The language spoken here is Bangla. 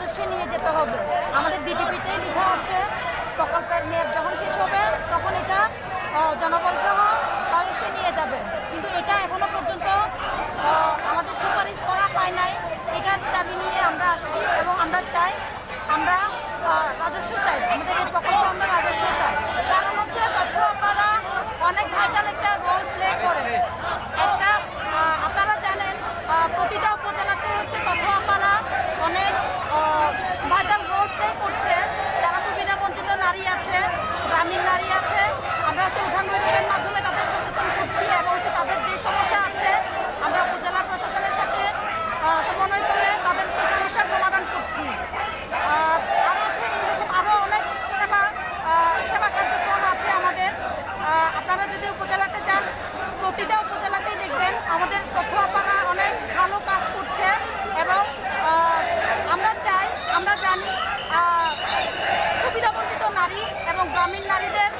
রাজস্বে নিয়ে যেতে হবে। আমাদের ডিপিপিতে লেখা আছে, প্রকল্পের মেয়াদ যখন শেষ হবে, তখন এটা জনগণ সহ রাজস্বে নিয়ে যাবে। কিন্তু এটা এখনও পর্যন্ত আমাদের সুপারিশ করা হয় নাই। এটার দাবি নিয়ে আমরা আসছি এবং আমরা চাই, আমরা রাজস্ব চাই। আমাদের এই প্রকল্প সমন্বয় করে তাদের হচ্ছে সমস্যার সমাধান করছি। আরও হচ্ছে এরকম আরও অনেক সেবা সেবা কার্যক্রম আছে আমাদের। আপনারা যদি উপজেলাতে যান, প্রতিটা উপজেলাতেই দেখবেন আমাদের তথ্য আপারা অনেক ভালো কাজ করছে এবং আমরা চাই, আমরা জানি সুবিধাবঞ্চিত নারী এবং গ্রামীণ নারীদের